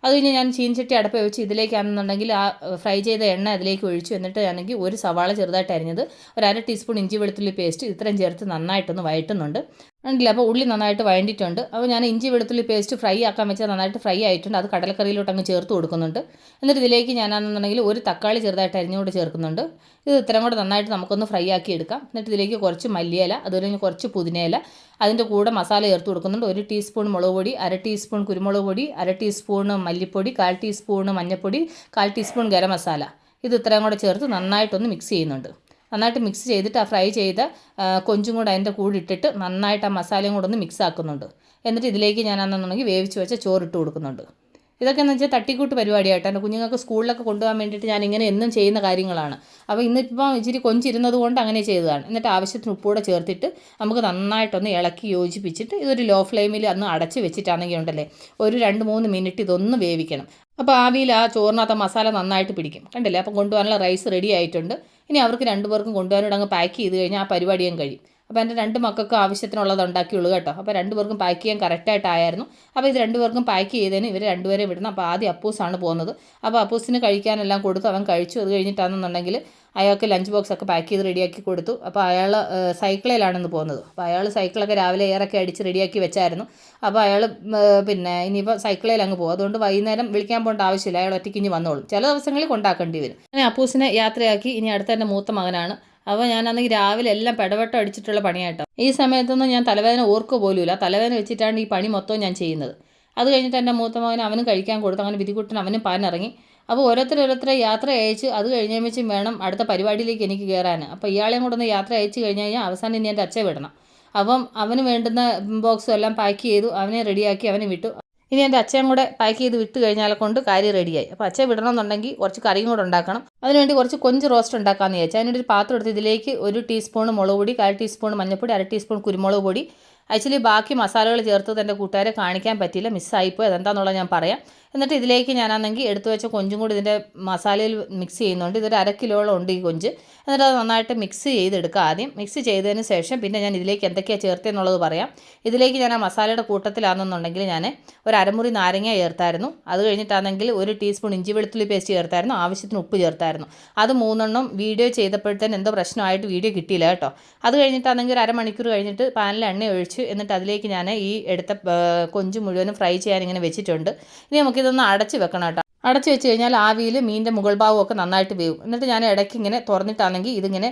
അത് കഴിഞ്ഞ് ഞാൻ ചീൻചട്ടി അടപ്പ് വെച്ച് ഇതിലേക്കാണെന്നുണ്ടെങ്കിൽ ആ ഫ്രൈ ചെയ്ത എണ്ണ അതിലേക്ക് ഒഴിച്ചു എന്നിട്ട് ആണെങ്കിൽ ഒരു സവാള ചെറുതായിട്ട് അരിഞ്ഞത് ഒരു അര ടീസ്പൂൺ ഇഞ്ചി വെളുത്തുള്ളി പേസ്റ്റ് ഇത്രയും ചേർത്ത് നന്നായിട്ടൊന്ന് വഴറ്റുന്നുണ്ട്. ഉണ്ടല്ലേ അപ്പോൾ ഉള്ളി നന്നായിട്ട് വഴണ്ടിയിട്ടുണ്ട്. അപ്പോൾ ഞാൻ ഇഞ്ചി വെളുത്തുള്ളി പേസ്റ്റ് ഫ്രൈ ആക്കാൻ വെച്ചാൽ നന്നായിട്ട് ഫ്രൈ ആയിട്ടുണ്ട്. അത് കടലക്കറിയിലോട്ട് അങ്ങ് ചേർത്ത് കൊടുക്കുന്നുണ്ട്. എന്നിട്ട് ഇതിലേക്ക് ഞാനാണെന്നുണ്ടെങ്കിൽ ഒരു തക്കാളി ചെറുതായിട്ട് അരിഞ്ഞുകൊണ്ട് ചേർക്കുന്നുണ്ട്. ഇത് ഇത്രയും കൂടെ നന്നായിട്ട് നമുക്കൊന്ന് ഫ്രൈ ആക്കി എടുക്കാം. എന്നിട്ട് ഇതിലേക്ക് കുറച്ച് മല്ലിയില അതുപോലെ കുറച്ച് പുതിനയില അതിന്റെ കൂടെ മസാല ചേർത്ത് കൊടുക്കുന്നുണ്ട്. ഒരു ടീസ്പൂൺ മുളക് പൊടി അര ടീസ്പൂൺ കുരുമുളക് പൊടി അര ടീസ്പൂൺ മല്ലിപ്പൊടി കാൽ ടീസ്പൂൺ മഞ്ഞൾപ്പൊടി കാൽ ടീസ്പൂൺ ഗരം മസാല. ഇത് ഇത്രയും കൂടെ ചേർത്ത് നന്നായിട്ടൊന്ന് മിക്സ് ചെയ്യുന്നുണ്ട്. നന്നായിട്ട് മിക്സ് ചെയ്തിട്ട് ആ ഫ്രൈ ചെയ്ത കൊഞ്ചും കൂടെ അതിന്റെ കൂടെ ഇട്ടിട്ട് നന്നായിട്ട് ആ മസാലയും കൂടെ ഒന്ന് മിക്സ് ആക്കുന്നുണ്ട്. എന്നിട്ട് ഇതിലേക്ക് ഞാൻ അന്നെന്നുണ്ടെങ്കിൽ വേവിച്ച് വെച്ച ചോറിട്ട് കൊടുക്കുന്നുണ്ട്. ഇതൊക്കെ എന്ന് വെച്ചാൽ തട്ടിക്കൂട്ട് പരിപാടിയായിട്ട് എന്റെ കുഞ്ഞുങ്ങൾക്ക് സ്കൂളിലൊക്കെ കൊണ്ടുപോകാൻ വേണ്ടിയിട്ട് ഞാൻ ഇങ്ങനെ എന്നും ചെയ്യുന്ന കാര്യങ്ങളാണ്. അപ്പോൾ ഇന്നിപ്പം ഇച്ചിരി കൊഞ്ചിരുന്നത് കൊണ്ട് അങ്ങനെ ചെയ്തതാണ്. എന്നിട്ട് ആവശ്യത്തിന് ഉപ്പൂടെ ചേർത്തിട്ട് നമുക്ക് നന്നായിട്ടൊന്ന് ഇളക്കി യോജിപ്പിച്ചിട്ട് ഇതൊരു ലോ ഫ്ലെയിമിൽ അന്ന് അടച്ച് വെച്ചിട്ടാണെങ്കിൽ ഉണ്ടല്ലേ ഒരു രണ്ട് മൂന്ന് മിനിറ്റ് ഇതൊന്ന് വേവിക്കണം. അപ്പോൾ ആവിയിൽ ആ ചോറിനകത്ത് മസാല നന്നായിട്ട് പിടിക്കും. കണ്ടില്ലേ? അപ്പം കൊണ്ടുപോകാനുള്ള റൈസ് റെഡി ആയിട്ടുണ്ട്. ഇനി അവർക്ക് രണ്ടുപേർക്കും കൊണ്ടുപോകാനോട് അങ്ങ് പാക്ക് ചെയ്ത് കഴിഞ്ഞാൽ ആ പരിപാടി ഞാൻ കഴിയും. അപ്പോൾ എന്റെ രണ്ട് മക്കൾക്കും ആവശ്യത്തിനുള്ളത് ഉണ്ടാക്കിയുള്ളൂ കേട്ടോ. അപ്പോൾ രണ്ടുപേർക്കും പാക്ക് ചെയ്യാൻ കറക്റ്റായിട്ടായിരുന്നു അപ്പോൾ ഇത് രണ്ടുപേർക്കും പാക്ക് ചെയ്തതിന് ഇവർ രണ്ടുപേരെ വിടണം. അപ്പോൾ ആദ്യം അപ്പൂസാണ് പോകുന്നത്. അപ്പോൾ അപ്പൂസിന് കഴിക്കാനെല്ലാം കൊടുത്തു. അവൻ കഴിച്ചു. അത് കഴിഞ്ഞിട്ടാണെന്നുണ്ടെങ്കിൽ അയാൾക്ക് ലഞ്ച് ബോക്സ് ഒക്കെ പാക്ക് ചെയ്ത് റെഡിയാക്കി കൊടുത്തു. അപ്പോൾ അയാൾ സൈക്കിളിലാണെന്ന് പോകുന്നത് അപ്പോൾ അയാൾ സൈക്കിളൊക്കെ രാവിലെ എയറൊക്കെ അടിച്ച് റെഡിയാക്കി വെച്ചായിരുന്നു. അപ്പോൾ അയാൾ പിന്നെ ഇനിയിപ്പോൾ സൈക്കിളിൽ അങ്ങ് പോകും. അതുകൊണ്ട് വൈകുന്നേരം വിളിക്കാൻ പോകേണ്ട ആവശ്യമില്ല. അയാൾ ഒറ്റയ്ക്ക് ഇനി വന്നോളും. ചില ദിവസങ്ങളിൽ കൊണ്ടാക്കേണ്ടി വരും. അങ്ങനെ അപ്പൂസിനെ യാത്രയാക്കി ഇനി അടുത്ത എന്റെ മൂത്ത മകനാണ്. അപ്പോൾ ഞാനാണെങ്കിൽ രാവിലെ എല്ലാം പെടവട്ടം അടിച്ചിട്ടുള്ള പണിയായിട്ടോ ഈ സമയത്തൊന്നും ഞാൻ തലവേദന ഓർക്കുക പോലുമില്ല തലവേദന വെച്ചിട്ടാണ് ഈ പണി മൊത്തം ഞാൻ ചെയ്യുന്നത്. അത് കഴിഞ്ഞിട്ട് എന്റെ മൂത്ത മകൻ അവനും കഴിക്കാൻ കൊടുത്തു. അങ്ങനെ വിധികുട്ടൻ അവനും പാനിറങ്ങി അപ്പോൾ ഓരോരുത്തർ ഓരോരുത്തരെ യാത്ര അയച്ച് അത് കഴിഞ്ഞും വേണം അടുത്ത പരിപാടിയിലേക്ക് എനിക്ക് കയറാൻ. അപ്പോൾ ഇയാളെയും കൂടെ ഒന്ന് യാത്ര അയച്ച് കഴിഞ്ഞ് കഴിഞ്ഞാൽ അവസാനം ഇനി എന്റെ അച്ഛൻ വിടണം. അപ്പം അവന് വേണ്ടുന്ന ബോക്സും എല്ലാം പാക്ക് ചെയ്തു അവനെ റെഡിയാക്കി അവനെ വിട്ടു. ഇനി എന്റെ അച്ഛൻ കൂടെ പാക്ക് ചെയ്ത് വിട്ട് കഴിഞ്ഞാൽ കൊണ്ട് കാര്യം റെഡിയായി. അപ്പോൾ അച്ഛൻ വിടണമെന്നുണ്ടെങ്കിൽ കുറച്ച് കറിയും കൂടെ ഉണ്ടാക്കണം. അതിനുവേണ്ടി കുറച്ച് കൊഞ്ച് റോസ്റ്റ് ഉണ്ടാക്കാമെന്ന് വിചാരിച്ചു. അതിനൊരു ഒരു പാത്രം എടുത്ത് ഇതിലേക്ക് ഒരു ടീസ്പൂൺ മുളക് പൊടി കാൽ ടീസ്പൂൺ മഞ്ഞൾപ്പൊടി അര ടീസ്പൂൺ കുരുമുളക് പൊടി. ആക്ച്വലി ബാക്കി മസാലകൾ ചേർത്തത് എന്റെ കൂട്ടുകാരെ കാണിക്കാൻ പറ്റിയില്ല. മിസ്സായിപ്പോയി. അതെന്താണെന്നുള്ളത് ഞാൻ പറയാം. എന്നിട്ട് ഇതിലേക്ക് ഞാനാണെങ്കിൽ എടുത്തു വെച്ച കൊഞ്ചും കൂടി ഇതിന്റെ മസാലയിൽ മിക്സ് ചെയ്യുന്നുണ്ട്. ഇതൊരു അര കിലോളം ഉണ്ട് ഈ കൊഞ്ച്. എന്നിട്ട് അത് നന്നായിട്ട് മിക്സ് ചെയ്തെടുക്കുക ആദ്യം. മിക്സ് ചെയ്തതിന് ശേഷം പിന്നെ ഞാൻ ഇതിലേക്ക് എന്തൊക്കെയാണ് ചേർത്തതെന്നുള്ളത് പറയാം. ഇതിലേക്ക് ഞാൻ ആ മസാലയുടെ കൂട്ടത്തിലാണെന്നുണ്ടെങ്കിൽ ഞാൻ ഒരു അരമുറി നാരങ്ങ ചേർത്തായിരുന്നു. അത് കഴിഞ്ഞിട്ടാണെങ്കിൽ ഒരു ടീസ്പൂൺ ഇഞ്ചി വെളുത്തുള്ളി പേസ്റ്റ് ചേർത്തായിരുന്നു. ആവശ്യത്തിന് ഉപ്പ് ചേർത്തായിരുന്നു. അത് മൂന്നെണ്ണം വീഡിയോ ചെയ്തപ്പോഴത്തേന് എന്തോ പ്രശ്നമായിട്ട് വീഡിയോ കിട്ടിയില്ല കേട്ടോ. അത് കഴിഞ്ഞിട്ടാണെങ്കിൽ ഒരു അരമണിക്കൂർ കഴിഞ്ഞിട്ട് പാനിൽ എണ്ണ ഒഴിച്ച് എന്നിട്ട് അതിലേക്ക് ഞാൻ ഈ എടുത്ത കൊഞ്ച് മുഴുവനും ഫ്രൈ ചെയ്യാൻ ഇങ്ങനെ വെച്ചിട്ടുണ്ട്. ഇനി നമുക്ക് ഇതൊന്ന് അടച്ചു വെക്കണം കേട്ടോ. അടച്ചു വെച്ച് കഴിഞ്ഞാൽ ആവിയിൽ മീനിന്റെ മുകൾ ഭാഗമൊക്കെ നന്നായിട്ട് വേവും. എന്നിട്ട് ഞാൻ ഇടയ്ക്ക് ഇങ്ങനെ തുറന്നിട്ടാണെങ്കിൽ ഇതിങ്ങനെ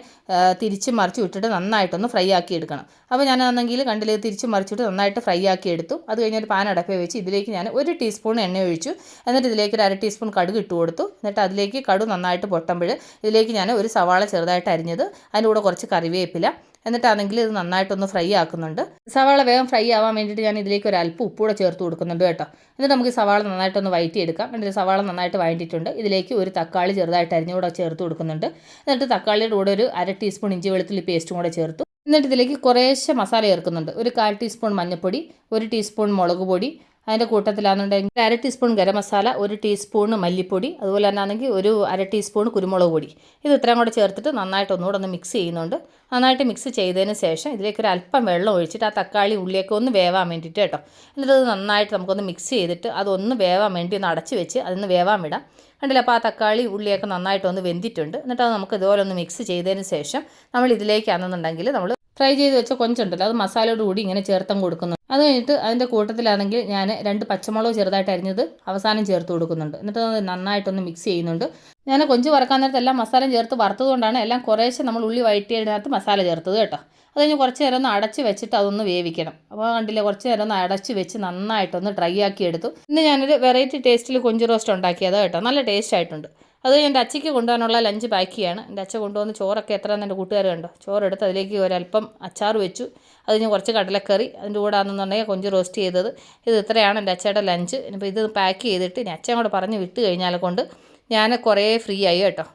തിരിച്ച് മറിച്ച് വിട്ടിട്ട് നന്നായിട്ടൊന്ന് ഫ്രൈ ആക്കി എടുക്കണം. അപ്പോൾ ഞാൻ ആണെങ്കിൽ കണ്ടില്ലേ തിരിച്ച് മറിച്ചിട്ട് നന്നായിട്ട് ഫ്രൈ ആക്കി എടുത്തു. അത് കഴിഞ്ഞൊരു പാൻ അടപ്പേ വെച്ച് ഇതിലേക്ക് ഞാൻ ഒരു ടീസ്പൂൺ എണ്ണ ഒഴിച്ചു. എന്നിട്ട് ഇതിലേക്ക് ഒരു അര ടീസ്പൂൺ കടുക് ഇട്ട് കൊടുത്തു. എന്നിട്ട് അതിലേക്ക് കടു നന്നായിട്ട് പൊട്ടുമ്പോൾ ഇതിലേക്ക് ഞാൻ ഒരു സവാള ചെറുതായിട്ട് അരിഞ്ഞത്. അതിന്റെ കൂടെ കുറച്ച് കറിവേപ്പില. എന്നിട്ടാണെങ്കിൽ ഇത് നന്നായിട്ടൊന്ന് ഫ്രൈ ആക്കുന്നുണ്ട്. സവാള വേഗം ഫ്രൈ ആവാൻ വേണ്ടിയിട്ട് ഞാൻ ഇതിലേക്ക് ഒരു അല്പം ഉപ്പൂടെ ചേർത്ത് കൊടുക്കുന്നുണ്ട് കേട്ടോ. എന്നിട്ട് നമുക്ക് സവാള നന്നായിട്ടൊന്ന് വഴറ്റിയെടുക്കാം എന്നിട്ട് സവാള നന്നായിട്ട് വഴറ്റിയിട്ടുണ്ട് ഇതിലേക്ക് ഒരു തക്കാളി ചെറുതായിട്ട് അരിഞ്ഞുകൂടെ ചേർത്ത് കൊടുക്കുന്നുണ്ട്. എന്നിട്ട് തക്കാളിയുടെ കൂടെ ഒരു അര ടീസ്പൂൺ ഇഞ്ചി വെളുത്തുള്ളി പേസ്റ്റും കൂടെ ചേർത്തു. എന്നിട്ട് ഇതിലേക്ക് കുറേശ്ശെ മസാല ചേർക്കുന്നുണ്ട്. ഒരു കാൽ ടീസ്പൂൺ മഞ്ഞൾപ്പൊടി ഒരു ടീസ്പൂൺ മുളക് പൊടി അതിന്റെ കൂട്ടത്തിലാണെന്നുണ്ടെങ്കിൽ അര ടീസ്പൂൺ ഗരം മസാല ഒരു ടീസ്പൂൺ മല്ലിപ്പൊടി അതുപോലെ തന്നെ ആണെങ്കിൽ ഒരു അര ടീസ്പൂൺ കുരുമുളക് പൊടി. ഇത് ഇത്രയും കൂടെ ചേർത്തിട്ട് നന്നായിട്ട് ഒന്നുകൂടെ ഒന്ന് മിക്സ് ചെയ്യുന്നുണ്ട്. നന്നായിട്ട് മിക്സ് ചെയ്തതിന് ശേഷം ഇതിലേക്ക് ഒരു അല്പം വെള്ളം ഒഴിച്ചിട്ട് ആ തക്കാളി ഉള്ളിയൊക്കെ ഒന്ന് വേവാൻ വേണ്ടിയിട്ട് കേട്ടോ. എന്നിട്ട് നന്നായിട്ട് നമുക്കൊന്ന് മിക്സ് ചെയ്തിട്ട് അതൊന്ന് വേവാൻ വേണ്ടി ഒന്ന് അടച്ച് വെച്ച് അതൊന്ന് വേവാൻ വിടാം. കണ്ടില്ല അപ്പോൾ ആ തക്കാളി ഉള്ളിയൊക്കെ നന്നായിട്ട് ഒന്ന് വെന്തിട്ടുണ്ട്. എന്നിട്ട് അത് നമുക്ക് ഇതുപോലെ ഒന്ന് മിക്സ് ചെയ്തതിന് ശേഷം നമ്മൾ ഇതിലേക്കാണെന്നുണ്ടെങ്കിൽ നമ്മൾ ഫ്രൈ ചെയ്ത് വെച്ച കൊഞ്ചുണ്ടല്ലോ അത് മസാലയോട് കൂടി ഇങ്ങനെ ചേർത്തം കൊടുക്കുന്നു. അത് കഴിഞ്ഞിട്ട് അതിന്റെ കൂട്ടത്തിലാണെങ്കിൽ ഞാൻ രണ്ട് പച്ചമുളക് ചെറുതായിട്ട് അരിഞ്ഞത് അവസാനം ചേർത്ത് കൊടുക്കുന്നുണ്ട്. എന്നിട്ട് അത് നന്നായിട്ടൊന്ന് മിക്സ് ചെയ്യുന്നുണ്ട്. ഞാൻ കൊഞ്ച് വറക്കാൻ നേരത്ത് എല്ലാം മസാല ചേർത്ത് വറുത്തതുകൊണ്ടാണ് എല്ലാം കുറേശ്ശെ നമ്മൾ ഉള്ളി വഴറ്റിയതിനകത്ത് മസാല ചേർത്തത് കേട്ടോ. അത് കഴിഞ്ഞ് കുറച്ച് നേരം ഒന്ന് അടച്ച് വെച്ചിട്ട് അതൊന്ന് വേവിക്കണം. അപ്പോൾ കണ്ടില്ലേ കുറച്ച് നേരം ഒന്ന് അടച്ച് വെച്ച് നന്നായിട്ടൊന്ന് ഡ്രൈ ആക്കി എടുത്തു. ഇന്ന് ഞാനൊരു വെറൈറ്റി ടേസ്റ്റിൽ കൊഞ്ച് റോസ്റ്റ് ഉണ്ടാക്കിയത് കേട്ടോ. നല്ല ടേസ്റ്റ് ആയിട്ടുണ്ട്. അത് എന്റെ അച്ചയ്ക്ക് കൊണ്ടുപോകാനുള്ള ലഞ്ച് പാക്ക് ചെയ്യാണ് എന്റെ അച്ഛ കൊണ്ടുവന്ന് ചോറൊക്കെ എത്ര എന്റെ കൂട്ടുകാർ കണ്ടോ? ചോറെടുത്ത് അതിലേക്ക് ഒരല്പം അച്ചാർ വെച്ചു. അത് കഴിഞ്ഞ് കുറച്ച് കടലക്കറി അതിന്റെ കൂടെ ആണെന്നുണ്ടെങ്കിൽ കൊഞ്ച് റോസ്റ്റ് ചെയ്തത്. ഇത് ഇത്രയാണ് എന്റെ അച്ഛയുടെ ലഞ്ച് ഇനിയിപ്പോൾ ഇത് പാക്ക് ചെയ്തിട്ട് ഇനി അച്ഛൻ കൂടെ പറഞ്ഞ് വിട്ട് കഴിഞ്ഞാൽ കൊണ്ട് ഞാൻ കുറേ ഫ്രീ ആയി കേട്ടോ.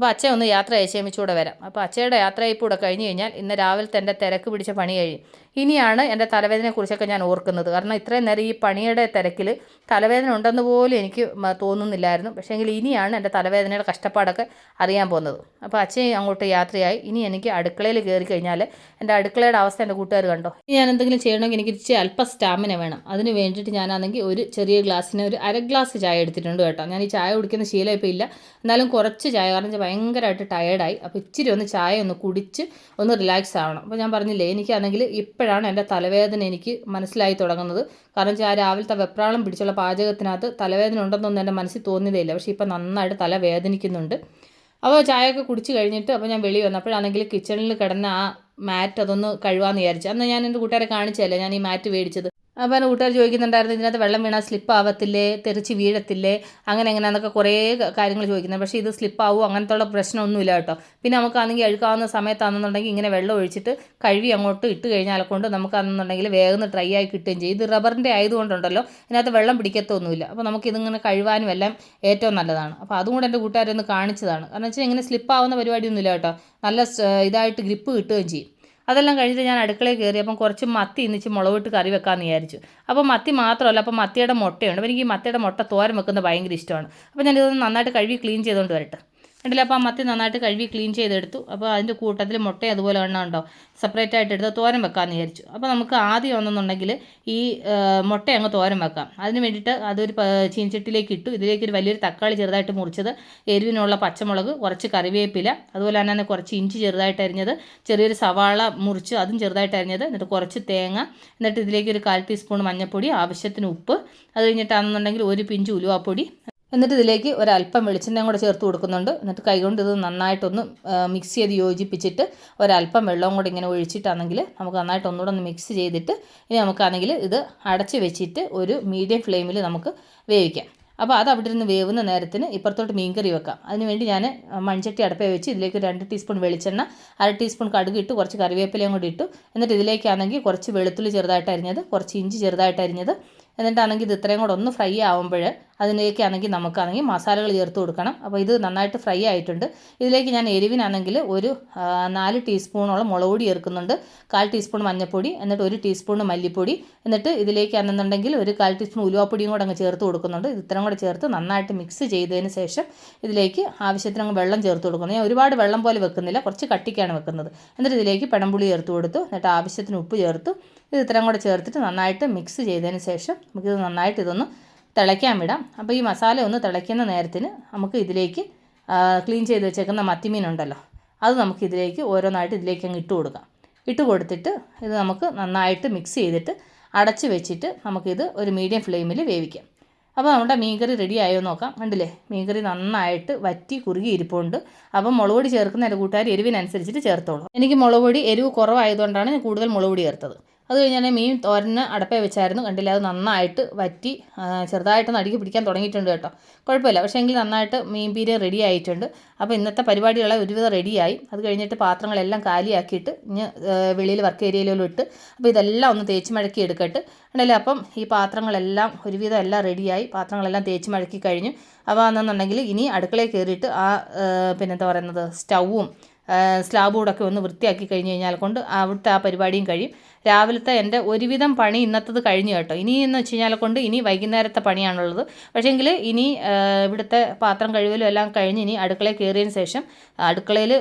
അപ്പോൾ അച്ഛൻ ഒന്ന് യാത്ര അയച്ചേമിച്ചൂടെ വരാം. അപ്പോൾ അച്ഛയുടെ യാത്രയപ്പൂടെ കഴിഞ്ഞ് കഴിഞ്ഞാൽ ഇന്ന് രാവിലത്തെ എന്റെ തിരക്ക് പിടിച്ച പണി കഴിയും. ഇനിയാണ് എന്റെ തലവേദനയെക്കുറിച്ചൊക്കെ ഞാൻ ഓർക്കുന്നത്. കാരണം ഇത്രയും നേരം ഈ പണിയുടെ തിരക്കിൽ തലവേദന ഉണ്ടെന്ന് പോലും എനിക്ക് തോന്നുന്നില്ലായിരുന്നു. പക്ഷേ എങ്കിൽ ഇനിയാണ് എന്റെ തലവേദനയുടെ കഷ്ടപ്പാടൊക്കെ അറിയാൻ പോകുന്നത്. അപ്പോൾ അച്ഛൻ അങ്ങോട്ട് യാത്രയായി. ഇനി എനിക്ക് അടുക്കളയിൽ കയറി കഴിഞ്ഞാൽ എന്റെ അടുക്കളയുടെ അവസ്ഥ എന്റെ കൂട്ടുകാർ കണ്ടോ? ഇനി ഞാൻ എന്തെങ്കിലും ചെയ്യണമെങ്കിൽ എനിക്ക് ഇച്ചിരി അല്പം സ്റ്റാമിന വേണം. അതിന് വേണ്ടിയിട്ട് ഞാനാണെങ്കിൽ ഒരു ചെറിയ ഗ്ലാസ്സിന് ഒരു അര ഗ്ലാസ് ചായ എടുത്തിട്ടുണ്ട് കേട്ടോ. ഞാൻ ഈ ചായ കുടിക്കുന്ന ശീലം ഇപ്പോൾ ഇല്ല. എന്നാലും കുറച്ച് ചായ. കാരണം ഭയങ്കരമായിട്ട് ടയേർഡായി അപ്പോൾ ഇച്ചിരി ഒന്ന് ചായ ഒന്ന് കുടിച്ച് ഒന്ന് റിലാക്സ് ആവണം. അപ്പോൾ ഞാൻ പറഞ്ഞില്ലേ എനിക്കാണെങ്കിൽ ഇപ്പോഴാണ് എന്റെ തലവേദന എനിക്ക് മനസ്സിലായി തുടങ്ങുന്നത്. കാരണം ആ രാവിലത്തെ വെപ്രാളം പിടിച്ചുള്ള പാചകത്തിനകത്ത് തലവേദന ഉണ്ടെന്നൊന്നും എന്റെ മനസ്സിൽ തോന്നിയതേ ഇല്ല പക്ഷേ ഇപ്പം നന്നായിട്ട് തല വേദനിക്കുന്നുണ്ട്. അപ്പോൾ ചായയൊക്കെ കുടിച്ച് കഴിഞ്ഞിട്ട് അപ്പോൾ ഞാൻ വെളി വന്നപ്പോഴാണെങ്കിൽ കിച്ചണിൽ കിടന്ന ആ മാറ്റ് അതൊന്ന് കഴുകാമെന്ന് വിചാരിച്ചു. അന്ന് ഞാൻ എന്റെ കൂട്ടുകാരെ കാണിച്ചല്ലേ ഞാൻ ഈ മാറ്റ് മേടിച്ചത്. എന്റെ കൂട്ടുകാർ ചോദിക്കുന്നുണ്ടായിരുന്നു ഇതിനകത്ത് വെള്ളം വീണാൽ സ്ലിപ്പ് ആവത്തില്ലേ? തെറിച്ച് വീഴത്തില്ലേ? അങ്ങനെ എങ്ങനെയാണെന്നൊക്കെ കുറേ കാര്യങ്ങൾ ചോദിക്കുന്നത് പക്ഷേ ഇത് സ്ലിപ്പാവും ആവും? ഉള്ള പ്രശ്നമൊന്നുമില്ല കേട്ടോ. പിന്നെ നമുക്കാണെങ്കിൽ അഴുക്കാവുന്ന സമയത്താണെന്നുണ്ടെങ്കിൽ ഇങ്ങനെ വെള്ളം ഒഴിച്ചിട്ട് കഴുകി അങ്ങോട്ട് ഇട്ട് കഴിഞ്ഞാൽ കൊണ്ട് നമുക്കാണെന്നുണ്ടെങ്കിൽ വേഗം ഡ്രൈ ആയി കിട്ടുകയും ചെയ്യും. ഇത് റബ്ബറിന്റെ ആയതുകൊണ്ടുണ്ടല്ലോ ഇതിനകത്ത് വെള്ളം പിടിക്കത്തൊന്നുമില്ല. അപ്പോൾ നമുക്കിതിങ്ങനെ കഴുകാനും എല്ലാം ഏറ്റവും നല്ലതാണ്. അപ്പോൾ അതും കൂടെ എന്റെ കൂട്ടുകാരൊന്ന് കാണിച്ചതാണ്. കാരണം വെച്ചാൽ ഇങ്ങനെ സ്ലിപ്പാവുന്ന പരിപാടിയൊന്നുമില്ല കേട്ടോ. നല്ല ഇതായിട്ട് ഗ്രിപ്പ് കിട്ടുകയും ചെയ്യും. അതെല്ലാം കഴിഞ്ഞിട്ട് ഞാൻ അടുക്കളയിൽ കയറി അപ്പം കുറച്ച് മത്തി ഇന്നിച്ച് മുളകിട്ട് കറി വെക്കാമെന്ന് വിചാരിച്ചു. അപ്പോൾ മത്തി മാത്രമല്ല അപ്പോൾ മത്തിയുടെ മുട്ടയുണ്ട്. അപ്പോൾ എനിക്ക് ഈ മത്തിയുടെ മുട്ട തോരൻ വെക്കുന്നത് ഭയങ്കര ഇഷ്ടമാണ്. അപ്പോൾ ഞാനിതൊന്ന് നന്നായിട്ട് കഴുകി ക്ലീൻ ചെയ്തുകൊണ്ട് വരട്ടെ. കണ്ടില്ല അപ്പോൾ ആ മത്തി നന്നായിട്ട് കഴുകി ക്ലീൻ ചെയ്തെടുത്തു. അപ്പോൾ അതിന്റെ കൂട്ടത്തിൽ മുട്ട അതുപോലെ എണ്ണ ഉണ്ടോ? സെപ്പറേറ്റ് ആയിട്ട് എടുത്ത് തോരൻ വെക്കാമെന്ന് വിചാരിച്ചു. അപ്പോൾ നമുക്ക് ആദ്യം ഒന്നെന്നുണ്ടെങ്കിൽ ഈ മുട്ട അങ്ങ് തോരൻ വെക്കാം. അതിന് വേണ്ടിയിട്ട് അതൊരു ചീനച്ചട്ടിയിലേക്ക് ഇട്ടു. ഇതിലേക്ക് ഒരു വലിയൊരു തക്കാളി ചെറുതായിട്ട് മുറിച്ചത് എരിവിനുള്ള പച്ചമുളക് കുറച്ച് കറിവേപ്പില അതുപോലെ തന്നെ കുറച്ച് ഇഞ്ചി ചെറുതായിട്ട് അരിഞ്ഞത് ചെറിയൊരു സവാള മുറിച്ച് അതും ചെറുതായിട്ട് അരിഞ്ഞത് എന്നിട്ട് കുറച്ച് തേങ്ങ എന്നിട്ട് ഇതിലേക്ക് ഒരു കാൽ ടീസ്പൂൺ മഞ്ഞൾപ്പൊടി ആവശ്യത്തിന് ഉപ്പ്. അത് കഴിഞ്ഞിട്ടാണെന്നുണ്ടെങ്കിൽ ഒരു പിഞ്ച് ഉലുവാപ്പൊടി എന്നിട്ട് ഇതിലേക്ക് ഒരല്പം വെളിച്ചെണ്ണയും കൂടെ ചേർത്ത് കൊടുക്കുന്നുണ്ട്. എന്നിട്ട് കൈകൊണ്ട് ഇത് നന്നായിട്ടൊന്ന് മിക്സ് ചെയ്ത് യോജിപ്പിച്ചിട്ട് ഒരല്പം വെള്ളവും കൂടെ ഇങ്ങനെ ഒഴിച്ചിട്ടാണെങ്കിൽ നമുക്ക് നന്നായിട്ട് ഒന്നുകൂടെ ഒന്ന് മിക്സ് ചെയ്തിട്ട് ഇനി നമുക്കാണെങ്കിൽ ഇത് അടച്ച് വെച്ചിട്ട് ഒരു മീഡിയം ഫ്ലെയിമിൽ നമുക്ക് വേവിക്കാം. അപ്പോൾ അത് അവിടെ ഇരുന്ന് വേവുന്ന നേരത്തിന് ഇപ്പുറത്തോട്ട് മീൻകറി വെക്കാം. അതിനുവേണ്ടി ഞാൻ മൺചട്ടി അടുപ്പേ വെച്ച് ഇതിലേക്ക് രണ്ട് ടീസ്പൂൺ വെളിച്ചെണ്ണ അര ടീസ്പൂൺ കടുക് ഇട്ട് കുറച്ച് കറിവേപ്പിലയും കൂടി ഇട്ടു. എന്നിട്ട് ഇതിലേക്കാണെങ്കിൽ കുറച്ച് വെളുത്തുള്ളി ചെറുതായിട്ട് അരിഞ്ഞത് കുറച്ച് ഇഞ്ചി ചെറുതായിട്ട് അരിഞ്ഞത് എന്നിട്ടാണെങ്കിൽ ഇത് ഇത്രയും കൂടെ ഒന്ന് ഫ്രൈ ആകുമ്പോൾ അതിലേക്കാണെങ്കിൽ നമുക്കാണെങ്കിൽ മസാലകൾ ചേർത്ത് കൊടുക്കണം. അപ്പോൾ ഇത് നന്നായിട്ട് ഫ്രൈ ആയിട്ടുണ്ട്. ഇതിലേക്ക് ഞാൻ എരിവിനാണെങ്കിൽ ഒരു നാല് ടീസ്പൂണോളം മുളക് പൊടി ചേർക്കുന്നുണ്ട്. കാൽ ടീസ്പൂൺ മഞ്ഞൾപ്പൊടി എന്നിട്ട് ഒരു ടീസ്പൂൺ മല്ലിപ്പൊടി എന്നിട്ട് ഇതിലേക്ക് ആണെന്നുണ്ടെങ്കിൽ ഒരു കാൽ ടീസ്പൂൺ ഉലുവാപ്പൊടിയും കൂടെ അങ്ങ് ചേർത്ത് കൊടുക്കുന്നുണ്ട്. ഇത് ഇത്രയും കൂടെ ചേർത്ത് നന്നായിട്ട് മിക്സ് ചെയ്തതിന് ശേഷം ഇതിലേക്ക് ആവശ്യത്തിന് അങ്ങ് വെള്ളം ചേർത്ത് കൊടുക്കുന്നു. ഞാൻ ഒരുപാട് വെള്ളം പോലെ വെക്കുന്നില്ല കുറച്ച് കട്ടിക്കാണ് വെക്കുന്നത്. എന്നിട്ട് ഇതിലേക്ക് പിടംപുളി ചേർത്ത് കൊടുത്തു. എന്നിട്ട് ആവശ്യത്തിന് ഉപ്പ് ചേർത്തു. ഇത് ഇത്രയും കൂടെ ചേർത്തിട്ട് നന്നായിട്ട് മിക്സ് ചെയ്തതിന് ശേഷം നമുക്കിത് നന്നായിട്ട് ഇതൊന്ന് തിളയ്ക്കാൻ വിടാം. അപ്പോൾ ഈ മസാല ഒന്ന് തിളയ്ക്കുന്ന നേരത്തിന് നമുക്ക് ഇതിലേക്ക് ക്ലീൻ ചെയ്ത് വെച്ചേക്കുന്ന മത്തിമീൻ ഉണ്ടല്ലോ അത് നമുക്ക് ഇതിലേക്ക് ഓരോന്നായിട്ട് ഇതിലേക്ക് അങ്ങ് ഇട്ട് കൊടുക്കാം. ഇട്ട് കൊടുത്തിട്ട് ഇത് നമുക്ക് നന്നായിട്ട് മിക്സ് ചെയ്തിട്ട് അടച്ച് വെച്ചിട്ട് നമുക്കിത് ഒരു മീഡിയം ഫ്ലെയിമിൽ വേവിക്കാം. അപ്പോൾ നമ്മുടെ മീൻകറി റെഡി ആയോ നോക്കാം. കണ്ടില്ലേ? മീൻകറി നന്നായിട്ട് വറ്റി കുറുകി ഇരിപ്പുണ്ട്. അപ്പം മുളക് പൊടി ചേർക്കുന്ന എന്റെ കൂട്ടുകാർ എരിവിനനുസരിച്ചിട്ട് ചേർത്തോളൂ. എനിക്ക് മുളക് പൊടി എരിവ് കുറവായതുകൊണ്ടാണ് ഞാൻ കൂടുതൽ മുളക് പൊടി ചേർത്തത്. അത് കഴിഞ്ഞാൽ മീൻ തോരന് അടപ്പേ വെച്ചായിരുന്നു. കണ്ടില്ല? അത് നന്നായിട്ട് വറ്റി ചെറുതായിട്ട് നടുക്കി പിടിക്കാൻ തുടങ്ങിയിട്ടുണ്ട് കേട്ടോ. കുഴപ്പമില്ല. പക്ഷേ എങ്കിൽ നന്നായിട്ട് മീൻ പീര് റെഡി ആയിട്ടുണ്ട്. അപ്പോൾ ഇന്നത്തെ പരിപാടികളെ ഒരുവിധം റെഡിയായി അത് കഴിഞ്ഞിട്ട് പാത്രങ്ങളെല്ലാം കാലിയാക്കിയിട്ട് ഇനി വെളിയിൽ വർക്ക് ഏരിയയിലും ഇട്ട് അപ്പോൾ ഇതെല്ലാം ഒന്ന് തേച്ച് മഴക്കി എടുക്കട്ട്. ഉണ്ടല്ലേ അപ്പം ഈ പാത്രങ്ങളെല്ലാം ഒരുവിധം എല്ലാം റെഡിയായി പാത്രങ്ങളെല്ലാം തേച്ച് മഴക്കി കഴിഞ്ഞു. അപ്പോൾ എന്നുണ്ടെങ്കിൽ ഇനി അടുക്കളയിൽ കയറിയിട്ട് ആ പിന്നെന്താ പറയുന്നത്? സ്റ്റൗവും സ്ലാബൂടൊക്കെ ഒന്ന് വൃത്തിയാക്കി കഴിഞ്ഞ് കഴിഞ്ഞാൽ കൊണ്ട് അവിടുത്തെ ആ പരിപാടിയും കഴിയും. രാവിലത്തെ എന്റെ ഒരുവിധം പണി ഇന്നത്തത് കഴിഞ്ഞു കേട്ടോ. ഇനി എന്ന് വെച്ച് കഴിഞ്ഞാൽ കൊണ്ട് ഇനി വൈകുന്നേരത്തെ പണിയാണുള്ളത്. പക്ഷേങ്കിൽ ഇനി ഇവിടുത്തെ പാത്രം കഴിവലും എല്ലാം കഴിഞ്ഞ് ഇനി അടുക്കളയിൽ കയറിയതിന് ശേഷം അടുക്കളയിൽ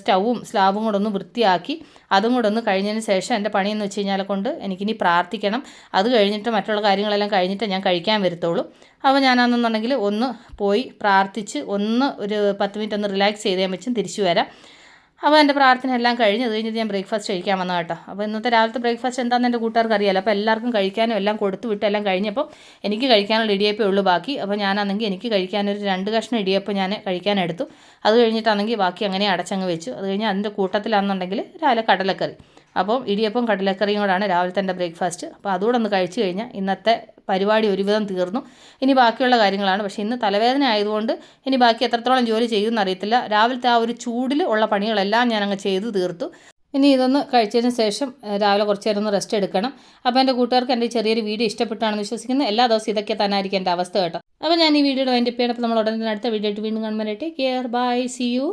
സ്റ്റൗവും സ്ലാബും കൂടെ ഒന്ന് വൃത്തിയാക്കി അതും കൂടെ ഒന്ന് കഴിഞ്ഞതിന് ശേഷം എന്റെ പണിയെന്ന് വെച്ച് കഴിഞ്ഞാൽ കൊണ്ട് എനിക്കിനി പ്രാർത്ഥിക്കണം. അത് കഴിഞ്ഞിട്ട് മറ്റുള്ള കാര്യങ്ങളെല്ലാം കഴിഞ്ഞിട്ട് ഞാൻ കഴിക്കാൻ വരത്തുള്ളൂ. അപ്പോൾ ഞാനാണെന്നുണ്ടെങ്കിൽ ഒന്ന് പോയി പ്രാർത്ഥിച്ച് ഒന്ന് ഒരു പത്ത് മിനിറ്റ് ഒന്ന് റിലാക്സ് ചെയ്തേ വെച്ചും തിരിച്ചു വരാം. അപ്പോൾ എന്റെ പ്രാർത്ഥന എല്ലാം കഴിഞ്ഞ് കഴിഞ്ഞിട്ട് ഞാൻ ബ്രേക്ക്ഫാസ്റ്റ് കഴിക്കാൻ വന്നത് കേട്ടോ. അപ്പോൾ ഇന്നത്തെ രാവിലത്തെ ബ്രേക്ക്ഫാസ്റ്റ് എന്താണെന്ന് എന്റെ കൂട്ടുകാർക്ക് അറിയാലോ അപ്പോൾ എല്ലാവർക്കും കഴിക്കാനും എല്ലാം കൊടുത്തു വിട്ട് എല്ലാം കഴിഞ്ഞപ്പോൾ എനിക്ക് കഴിക്കാനുള്ള ഇടിയപ്പേ ഉള്ളൂ ബാക്കി. അപ്പോൾ ഞാനാണെങ്കിൽ എനിക്ക് കഴിക്കാനൊരു രണ്ട് കഷ്ണം ഇടിയപ്പം ഞാൻ കഴിക്കാനെടുത്തു അത് കഴിഞ്ഞിട്ടാണെങ്കിൽ ബാക്കി അങ്ങനെ അടച്ചങ്ങ് വെച്ചു. അത് കഴിഞ്ഞ് അതിന്റെ കൂട്ടത്തിലാണെന്നുണ്ടെങ്കിൽ രാവിലെ കടലക്കറി. അപ്പോൾ ഇടിയപ്പം കടലക്കറിയും കൂടാണ് രാവിലത്തെ എന്റെ ബ്രേക്ക്ഫാസ്റ്റ്. അപ്പോൾ അതുകൂടെ ഒന്ന് കഴിച്ചു കഴിഞ്ഞാൽ ഇന്നത്തെ പരിപാടി ഒരുവിധം തീർന്നു. ഇനി ബാക്കിയുള്ള കാര്യങ്ങളാണ്. പക്ഷേ ഇന്ന് തലവേദന ആയതുകൊണ്ട് ഇനി ബാക്കി എത്രത്തോളം ജോലി ചെയ്യുമെന്ന് അറിയത്തില്ല രാവിലത്തെ ആ ഒരു ചൂടിൽ ഉള്ള പണികളെല്ലാം ഞാൻ അങ്ങ് ചെയ്തു തീർത്തു. ഇനി ഇതൊന്ന് കഴിച്ചതിന് ശേഷം രാവിലെ കുറച്ച് നേരം ഒന്ന് റെസ്റ്റ് എടുക്കണം. അപ്പോൾ എന്റെ കൂട്ടുകാർക്ക് എന്റെ ചെറിയൊരു വീഡിയോ ഇഷ്ടപ്പെട്ടാണെന്ന് വിശ്വസിക്കുന്നത് എല്ലാ ദിവസവും ഇതൊക്കെ തന്നെ ആയിരിക്കും എന്റെ അവസ്ഥ കേട്ടോ. അപ്പോൾ ഞാൻ ഈ വീഡിയോയുടെ വൈൻഡപ്പ് ചെയ്യണം അപ്പോൾ നമ്മൾ ഉടനെ അടുത്ത വീഡിയോ ആയിട്ട് വീണ്ടും കാണുമ്പോൾ കെയർ. ബൈ. C U.